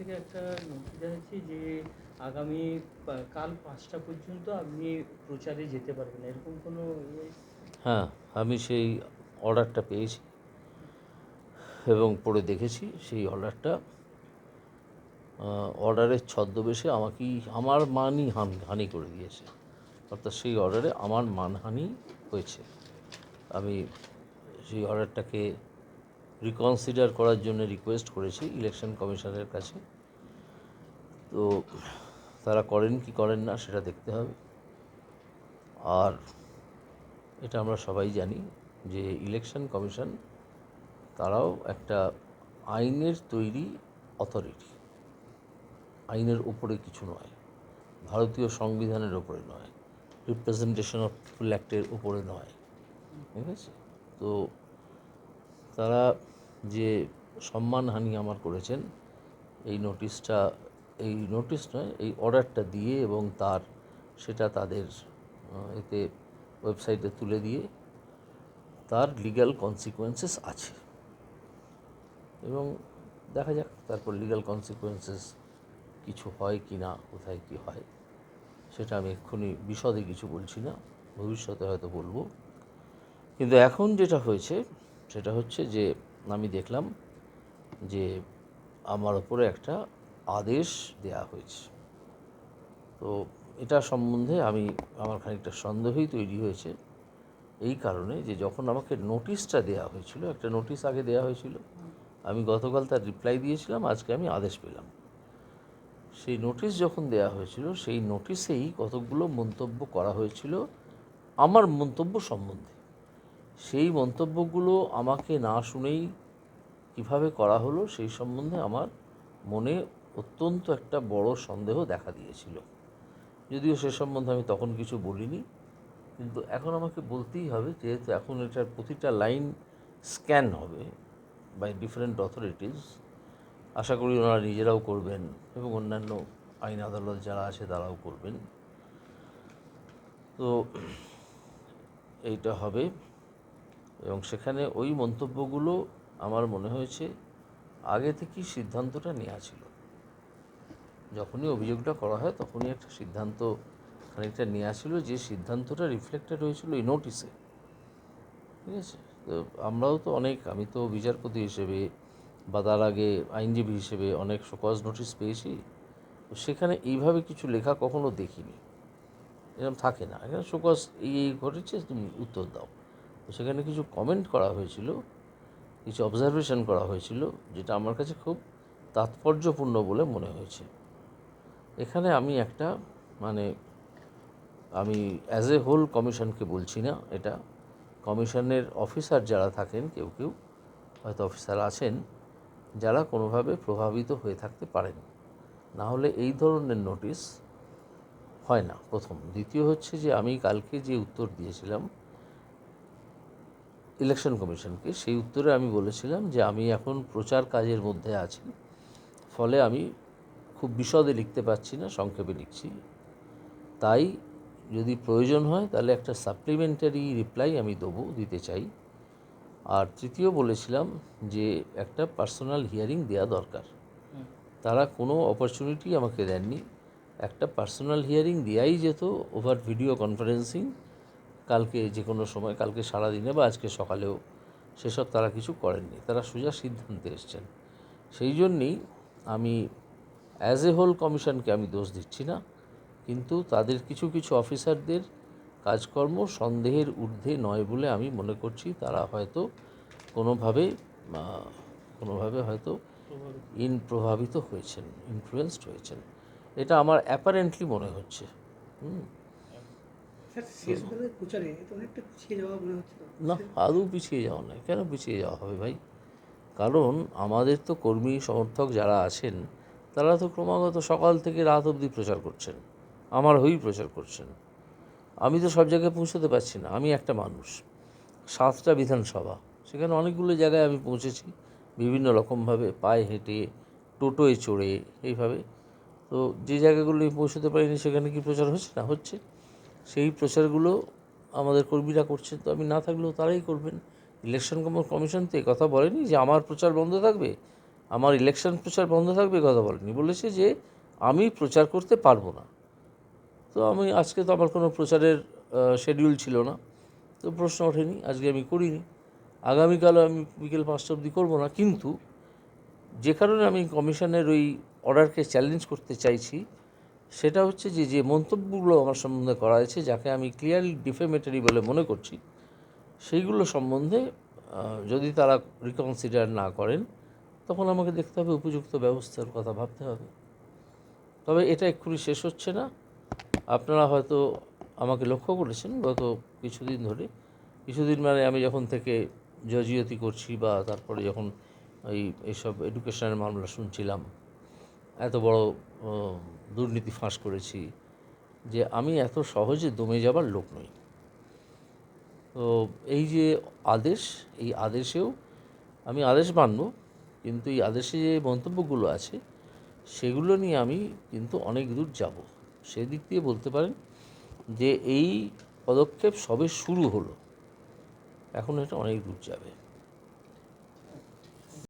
থেকে একটা নোটিশ দেখাচ্ছি যে আগামী কাল পাঁচটা পর্যন্ত আপনি প্রচারে যেতে পারবেন এরকম কোনো ইয়ে হ্যাঁ আমি সেই অর্ডারটা পেয়েছি এবং পড়ে দেখেছি সেই অর্ডারটা অর্ডারের ছদ্মবেশে আমাকেই, আমার মানই হানি করে দিয়েছে। অর্থাৎ সেই অর্ডারে আমার মানহানি হয়েছে। আমি সেই অর্ডারটাকে রিকনসিডার করার জন্য রিকোয়েস্ট করেছি ইলেকশন কমিশনের কাছে। তো তারা করেন কি করেন না সেটা দেখতে হবে। আর এটা আমরা সবাই জানি যে ইলেকশন কমিশন তারাও একটা আইনের তৈরি অথরিটি আইনের উপরে কিছু নয়, ভারতীয় সংবিধানের উপরে নয় রিপ্রেজেন্টেশন অফ পিপুল অ্যাক্টের উপরে নয়। ঠিক আছে? তো তারা যে সম্মানহানি আমার করেছেন, এই নোটিশটা এই নোটিশ নয়, এই অর্ডারটা দিয়ে এবং তার, সেটা তাদের এতে ওয়েবসাইটে তুলে দিয়ে তার লিগ্যাল কনসিকোয়েন্সেস আছে। এবং দেখা যাক তারপর লিগ্যাল কনসিকোয়েন্সেস কিছু হয় কি না, কোথায় কি হয়, সেটা আমি এক্ষুনি বিশদে কিছু বলছি না, ভবিষ্যতে হয়তো বলব। কিন্তু এখন যেটা হয়েছে, সেটা হচ্ছে যে আমি দেখলাম যে আমার ওপরে একটা আদেশ দেয়া হয়েছে। তো এটা সম্বন্ধে আমি, আমার খানিকটা সন্দেহই তৈরি হয়েছে। এই কারণে যে যখন আমাকে নোটিশটা দেয়া হয়েছিল, একটা নোটিশ আগে দেয়া হয়েছিল, আমি গতকাল তার রিপ্লাই দিয়েছিলাম, আজকে আমি আদেশ পেলাম। সেই নোটিশ যখন দেয়া হয়েছিল, সেই নোটিশেই কতকগুলো মন্তব্য করা হয়েছিল আমার মন্তব্য সম্বন্ধে। সেই মন্তব্যগুলো আমাকে না শুনেই কীভাবে করা হলো সেই সম্বন্ধে আমার মনে অত্যন্ত একটা বড় সন্দেহ দেখা দিয়েছিল। যদিও সে সম্বন্ধে আমি তখন কিছু বলিনি, কিন্তু এখন আমাকে বলতেই হবে, যেহেতু এখন এটার প্রতিটা লাইন স্ক্যান হবে বাই ডিফারেন্ট অথরিটিস আশা করি ওনারা নিজেরাও করবেন এবং অন্যান্য আইন আদালত যারা আছে তারাও করবেন। তো এইটা হবে। এবং সেখানে ওই মন্তব্যগুলো আমার মনে হয়েছে আগে থেকেই সিদ্ধান্তটা নেওয়া ছিল। যখনই অভিযোগটা করা হয় তখনই একটা সিদ্ধান্ত খানিকটা নেওয়া ছিল যে সিদ্ধান্তটা রিফ্লেক্টেড হয়েছিল এই নোটিশে ঠিক আছে? তো আমরাও তো অনেক, আমি তো বিচারপতি হিসেবে বা তার আগে আইনজীবী হিসেবে অনেক শোকজ নোটিশ পেয়েছি। তো সেখানে এইভাবে কিছু লেখা কখনো দেখিনি। এরকম থাকে না। এখানে শোকজ এই ঘটেছে, তুমি উত্তর দাও। সেখানে কিছু কমেন্ট করা হয়েছিল, কিছু অবজারভেশন করা হয়েছিল, যেটা আমার কাছে খুব তাৎপর্যপূর্ণ বলে মনে হয়েছে। এখানে আমি একটা মানে আমি অ্যাজ এ হোল কমিশনকে বলছি না, এটা কমিশনের অফিসার যারা থাকেন, কেউ কেউ হয়তো অফিসার আছেন, যারা কোনোভাবে প্রভাবিত হয়ে থাকতে পারেন। না হলে এই ধরনের নোটিশ হয় না। প্রথম। দ্বিতীয় হচ্ছে যে আমি কালকে যে উত্তর দিয়েছিলাম ইলেকশন কমিশনকে সেই উত্তরে আমি বলেছিলাম যে আমি এখন প্রচার কাজের মধ্যে আছি। ফলে আমি খুব বিশদে লিখতে পারছি না সংক্ষেপে লিখছি। তাই যদি প্রয়োজন হয় তাহলে একটা সাপ্লিমেন্টারি রিপ্লাই আমি দেবো দিতে চাই। আর তৃতীয় বলেছিলাম যে একটা পার্সোনাল হিয়ারিং দেওয়া দরকার। তারা কোনো অপরচুনিটি আমাকে দেননি। একটা পার্সোনাল হিয়ারিং দেওয়াই যেত ওভার ভিডিও কনফারেন্সিং কালকে যে কোনো সময়, কালকে সারাদিনে বা আজকে সকালেও সেসব তারা কিছু করেননি। তারা সোজা সিদ্ধান্তে এসছেন। সেই জন্যেই আমি অ্যাজ এ হোল কমিশনকে আমি দোষ দিচ্ছি না, কিন্তু তাদের কিছু কিছু অফিসারদের কাজকর্ম সন্দেহের ঊর্ধ্বে নয় বলে আমি মনে করছি। তারা হয়তো কোনোভাবে কোনোভাবে হয়তো ইন প্রভাবিত হয়েছেন ইনফ্লুয়েসড হয়েছেন। এটা আমার অ্যাপারেন্টলি মনে হচ্ছে। হুম। না আদৌ পিছিয়ে যাওয়া নয়। কেন পিছিয়ে যাওয়া হবে ভাই? কারণ আমাদের তো কর্মী সমর্থক যারা আছেন তারা তো ক্রমাগত সকাল থেকে রাত অবধি প্রচার করছেন আমার হয়েই প্রচার করছেন। আমি তো সব জায়গায় পৌঁছতে পারছি না আমি একটা মানুষ। সাতটা বিধানসভা সেখানে অনেকগুলো জায়গায় আমি পৌঁছেছি বিভিন্ন রকমভাবে পায়ে হেঁটে টোটোয় চড়ে এইভাবে। তো যে জায়গাগুলো আমি পৌঁছতে পারিনি সেখানে কি প্রচার হচ্ছে না? হচ্ছে। সেই প্রচারগুলো আমাদের কর্মীরা করছে, তো আমি না থাকলেও তারাই করবেন। ইলেকশন কমিশন তো কথা বলেনি যে আমার প্রচার বন্ধ থাকবে। আমার ইলেকশন প্রচার বন্ধ থাকবে কথা বলেনি। বলেছে যে আমি প্রচার করতে পারব না। তো আমি, আজকে তো আমার কোনো প্রচারের শেডিউল ছিল না। তো প্রশ্ন ওঠেনি, আজকে আমি করিনি। আগামীকালও আমি বিকেল পাঁচটা অবধি করব না। কিন্তু যে কারণে আমি কমিশনের ওই অর্ডারকে চ্যালেঞ্জ করতে চাইছি সেটা হচ্ছে যে যে মন্তব্যগুলো আমার সম্বন্ধে করা হয়েছে, যাকে আমি ক্লিয়ারলি ডিফেমেটারি বলে মনে করছি, সেইগুলো সম্বন্ধে যদি তারা রিকনসিডার না করেন, তখন আমাকে দেখতে হবে উপযুক্ত ব্যবস্থার কথা ভাবতে হবে। তবে এটা এক্ষুনি শেষ হচ্ছে না। আপনারা হয়তো আমাকে লক্ষ্য করেছেন গত কিছুদিন ধরে। কিছুদিন মানে আমি যখন থেকে জজিয়তি করছি বা তারপরে যখন এই এইসব এডুকেশনের মামলা শুনছিলাম এত বড় দুর্নীতি ফাঁস করেছি যে আমি এত সহজে দমে যাবার লোক নই। তো এই যে আদেশ, এই আদেশেও আমি আদেশ মানব, কিন্তু এই আদেশে যে মন্তব্যগুলো আছে, সেগুলো নিয়ে আমি কিন্তু অনেক দূর যাব। সেদিক দিয়ে বলতে পারেন যে এই পদক্ষেপ সবে শুরু হলো। এখন এটা অনেক দূর যাবে।